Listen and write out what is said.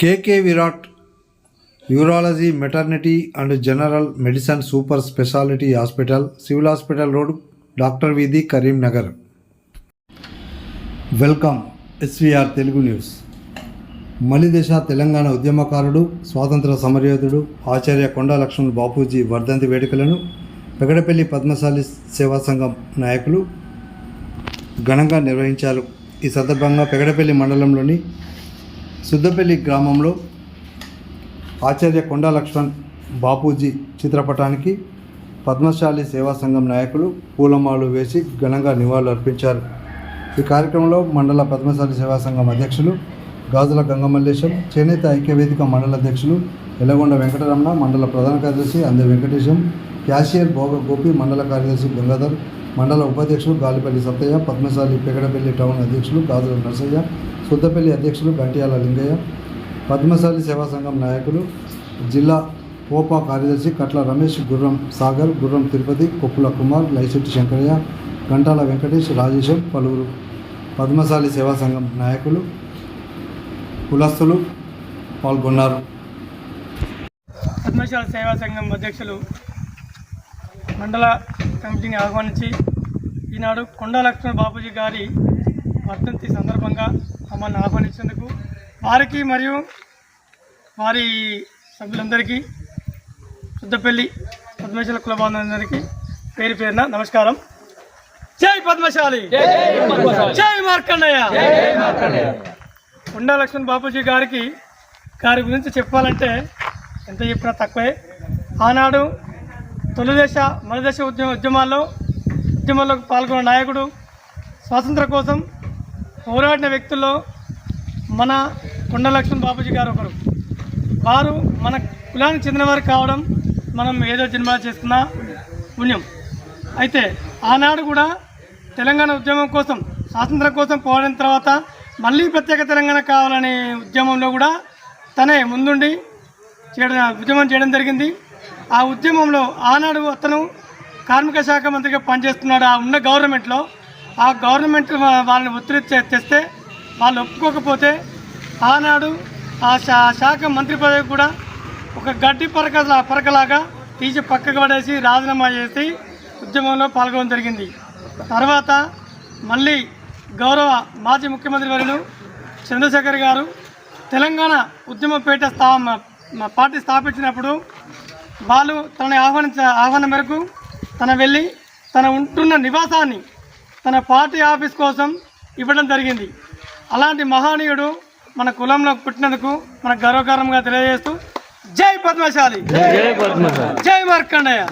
KK Virat urology maternity and general medicine super speciality hospital civil hospital road doctor వీధి Karimnagar. Welcome SVR Telugu news. మలిదేశ Telangana ఉద్యమకారుడు స్వాతంత్ర సమరయోధుడు ఆచార్య కొండా లక్ష్మణ్ బాపూజీ వర్ధంతి వేడుకలను పెగడపల్లి పద్మశాలి సేవా సంఘం నాయకులు ఘనంగా నిర్వహించారు. ఈ సందర్భంగా పెగడపల్లి మండలంలోని సిద్ధపల్లి గ్రామంలో ఆచార్య కొండా లక్ష్మణ్ బాపూజీ చిత్రపటానికి పద్మశాలి సేవా సంఘం నాయకులు పూలమాలు వేసి ఘనంగా నివాళులు అర్పించారు. ఈ కార్యక్రమంలో మండల పద్మశాలి సేవా సంఘం అధ్యక్షులు గాజుల గంగమల్లేశం చేనేత ఐక్యవేదిక మండల అధ్యక్షులు ఎల్లగొండ వెంకటరమణ మండల ప్రధాన కార్యదర్శి అందే వెంకటేశం క్యాషియర్ భోగ గోపి మండల కార్యదర్శి గంగాధర్ మండల ఉపాధ్యక్షులు గాలిపల్లి సత్తయ్య పద్మశాలి పెగడపల్లి టౌన్ అధ్యక్షులు గాజుల నరసయ్య సుద్దపల్లి అధ్యక్షులు గంటియాల లింగయ్య పద్మశాలి సేవా సంఘం నాయకులు జిల్లా ఓపా కార్యదర్శి కట్ల రమేష్ గుర్రం సాగర్ గుర్రం తిరుపతి కొప్పుల కుమార్ లైశెట్టి శంకరయ్య గంటాల వెంకటేష్ రాజేశం పలువురు పద్మశాలి సేవా సంఘం నాయకులు కులస్తులు పాల్గొన్నారు. పద్మశాల సేవా సంఘం అధ్యక్షులు మండల కమిటీని ఆహ్వానించి ఈనాడు కొండా లక్ష్మణ బాపూజీ గారి వర్ధంతి సందర్భంగా మమ్మల్ని ఆహ్వానించేందుకు వారికి మరియు వారి సభ్యులందరికీ శుద్ధపల్లి పద్మశాల కుల బాంధవులందరికీ పేరు పేరున నమస్కారం. జై పద్మశాలి! జై మార్కండయ్య కొండా లక్ష్మణ్ బాపూజీ గారికి గారి గురించి చెప్పాలంటే ఎంత చెప్పినా తక్కువే. ఆనాడు తొలిదశ మలిదశ ఉద్యమ ఉద్యమాల్లో ఉద్యమాల్లో పాల్గొన్న నాయకుడు స్వాతంత్ర కోసం పోరాడిన వ్యక్తుల్లో మన కొండలక్ష్మణ్ బాబుజీ బాపూజీ గారు ఒకరు. వారు మన కులానికి చెందినవారు కావడం మనం ఏదో జన్మ చేస్తున్న పుణ్యం. అయితే ఆనాడు కూడా తెలంగాణ ఉద్యమం కోసం స్వాతంత్రం కోసం పోరాడిన తర్వాత మళ్ళీ ప్రత్యేక తెలంగాణ కావాలనే ఉద్యమంలో కూడా తనే ముందుండి చేయడం ఉద్యమం చేయడం జరిగింది. ఆ ఉద్యమంలో ఆనాడు అతను కార్మిక శాఖ మంత్రిగా పనిచేస్తున్నాడు. ఆ ఉన్న గవర్నమెంట్లో ఆ గవర్నమెంట్ వాళ్ళని ఒత్తిడి తెస్తే వాళ్ళు ఒప్పుకోకపోతే ఆనాడు ఆ శా శాఖ మంత్రి పదవి కూడా ఒక గడ్డి పరక పరకలాగా తీసి పక్కకు పడేసి రాజీనామా చేసి ఉద్యమంలో పాల్గొనడం జరిగింది. తర్వాత మళ్ళీ గౌరవ మాజీ ముఖ్యమంత్రి వర్యులు చంద్రశేఖర్ గారు తెలంగాణ ఉద్యమపేట స్థా పార్టీ స్థాపించినప్పుడు వాళ్ళు తనని ఆహ్వానించ ఆహ్వానం మేరకు తన వెళ్ళి తన ఉంటున్న నివాసాన్ని తన పార్టీ ఆఫీస్ కోసం ఇవ్వడం జరిగింది. అలాంటి మహనీయుడు మన కులంలో పుట్టినందుకు మన గర్వకారంగా తెలియజేస్తూ జై పద్మశాలి. జై మార్కండయ్య.